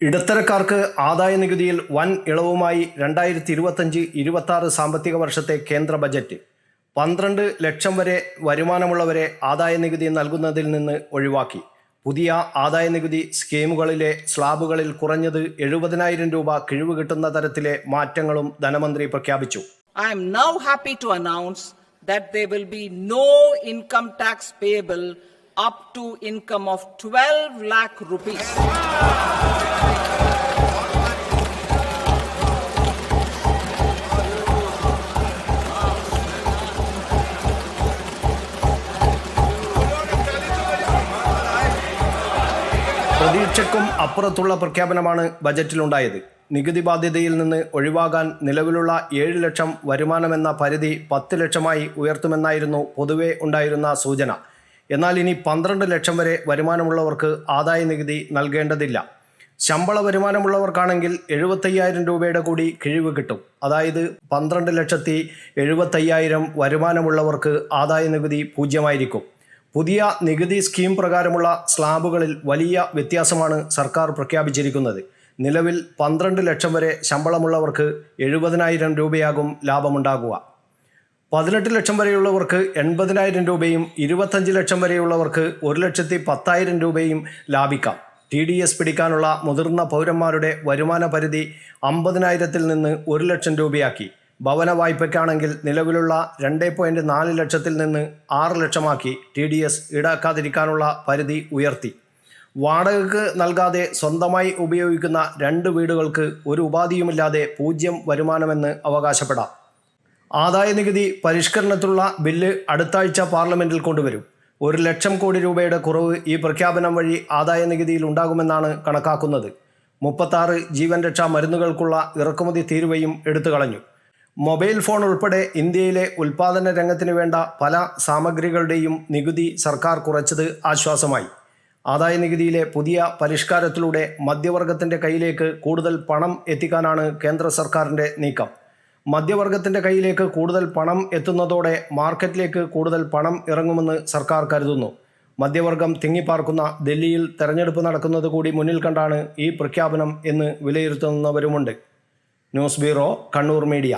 ഇടത്തരക്കാർക്ക് ആദായ നികുതിയിൽ വൻ ഇളവുമായി രണ്ടായിരത്തി ഇരുപത്തഞ്ച് ഇരുപത്തി ആറ് സാമ്പത്തിക വർഷത്തെ കേന്ദ്ര ബജറ്റ്. പന്ത്രണ്ട് ലക്ഷം വരെ വരുമാനമുള്ളവരെ ആദായ നികുതി നൽകുന്നതിൽ നിന്ന് ഒഴിവാക്കി. പുതിയ ആദായ നികുതി സ്കീമുകളിലെ സ്ലാബുകളിൽ കുറഞ്ഞത് എഴുപതിനായിരം രൂപ കിഴിവ് കിട്ടുന്ന തരത്തിലെ മാറ്റങ്ങളും ധനമന്ത്രി പ്രഖ്യാപിച്ചു. I am now happy to announce that they will be no income tax payable up to income of 12 lakh rupees. പ്രതീക്ഷയ്ക്കും അപ്പുറത്തുള്ള പ്രഖ്യാപനമാണ് ബജറ്റിലുണ്ടായത് നികുതി ബാധ്യതയിൽ നിന്ന് ഒഴിവാകാൻ നിലവിലുള്ള ഏഴ് ലക്ഷം വരുമാനമെന്ന പരിധി പത്ത് ലക്ഷമായി ഉയർത്തുമെന്നായിരുന്നു പൊതുവെ ഉണ്ടായിരുന്ന സൂചന എന്നാൽ ഇനി പന്ത്രണ്ട് ലക്ഷം വരെ വരുമാനമുള്ളവർക്ക് ആദായ നികുതി നൽകേണ്ടതില്ല. ശമ്പള വരുമാനമുള്ളവർക്കാണെങ്കിൽ എഴുപത്തയ്യായിരം രൂപയുടെ കൂടി കിഴിവ് കിട്ടും. അതായത് പന്ത്രണ്ട് ലക്ഷത്തി എഴുപത്തയ്യായിരം വരുമാനമുള്ളവർക്ക് ആദായ നികുതി പൂജ്യമായിരിക്കും. പുതിയ നികുതി സ്കീം പ്രകാരമുള്ള സ്ലാബുകളിൽ വലിയ വ്യത്യാസമാണ് സർക്കാർ പ്രഖ്യാപിച്ചിരിക്കുന്നത്. നിലവിൽ പന്ത്രണ്ട് ലക്ഷം വരെ ശമ്പളമുള്ളവർക്ക് എഴുപതിനായിരം രൂപയാകും ലാഭമുണ്ടാകുക. പതിനെട്ട് ലക്ഷം വരെയുള്ളവർക്ക് എൺപതിനായിരം രൂപയും ഇരുപത്തഞ്ച് ലക്ഷം വരെയുള്ളവർക്ക് ഒരു ലക്ഷത്തി പത്തായിരം രൂപയും ലാഭിക്കാം. ടി ഡി എസ് പിടിക്കാനുള്ള മുതിർന്ന പൗരന്മാരുടെ വരുമാന പരിധി അമ്പതിനായിരത്തിൽ നിന്ന് ഒരു ലക്ഷം രൂപയാക്കി. ഭവന വായ്പയ്ക്കാണെങ്കിൽ നിലവിലുള്ള രണ്ട് പോയിന്റ് നാല് ലക്ഷത്തിൽ നിന്ന് ആറ് ലക്ഷമാക്കി ടി ഡി എസ് ഈടാക്കാതിരിക്കാനുള്ള പരിധി ഉയർത്തി. വാടകയ്ക്ക് നൽകാതെ സ്വന്തമായി ഉപയോഗിക്കുന്ന രണ്ട് വീടുകൾക്ക് ഒരു ഉപാധിയുമില്ലാതെ പൂജ്യം വരുമാനമെന്ന് അവകാശപ്പെടാം. ആദായ നികുതി പരിഷ്കരണത്തിലുള്ള ബില്ല് അടുത്താഴ്ച പാർലമെന്റിൽ കൊണ്ടുവരും. ഒരു ലക്ഷം കോടി രൂപയുടെ കുറവ് ഈ പ്രഖ്യാപനം വഴി ആദായ നികുതിയിൽ ഉണ്ടാകുമെന്നാണ് കണക്കാക്കുന്നത്. മുപ്പത്താറ് ജീവൻ രക്ഷാ മരുന്നുകൾക്കുള്ള ഇറക്കുമതി തീരുവയും എടുത്തു കളഞ്ഞു. മൊബൈൽ ഫോൺ ഉൾപ്പെടെ ഇന്ത്യയിലെ ഉൽപാദന രംഗത്തിന് വേണ്ട പല സാമഗ്രികളുടെയും നികുതി സർക്കാർ കുറച്ചത് ആശ്വാസമായി. ആദായ നികുതിയിലെ പുതിയ പരിഷ്കാരത്തിലൂടെ മധ്യവർഗത്തിന്റെ കയ്യിലേക്ക് കൂടുതൽ പണം എത്തിക്കാനാണ് കേന്ദ്ര സർക്കാരിന്റെ നീക്കം. മധ്യവർഗത്തിന്റെ കയ്യിലേക്ക് കൂടുതൽ പണം എത്തുന്നതോടെ മാർക്കറ്റിലേക്ക് കൂടുതൽ പണം ഇറങ്ങുമെന്ന് സർക്കാർ കരുതുന്നു. മധ്യവർഗം തിങ്ങിപ്പാർക്കുന്ന ഡൽഹിയിൽ തെരഞ്ഞെടുപ്പ് നടക്കുന്നത് കൂടി മുന്നിൽ കണ്ടാണ് ഈ പ്രഖ്യാപനം എന്ന് വിലയിരുത്തുന്നവരുമുണ്ട്. News bureau Kannur media.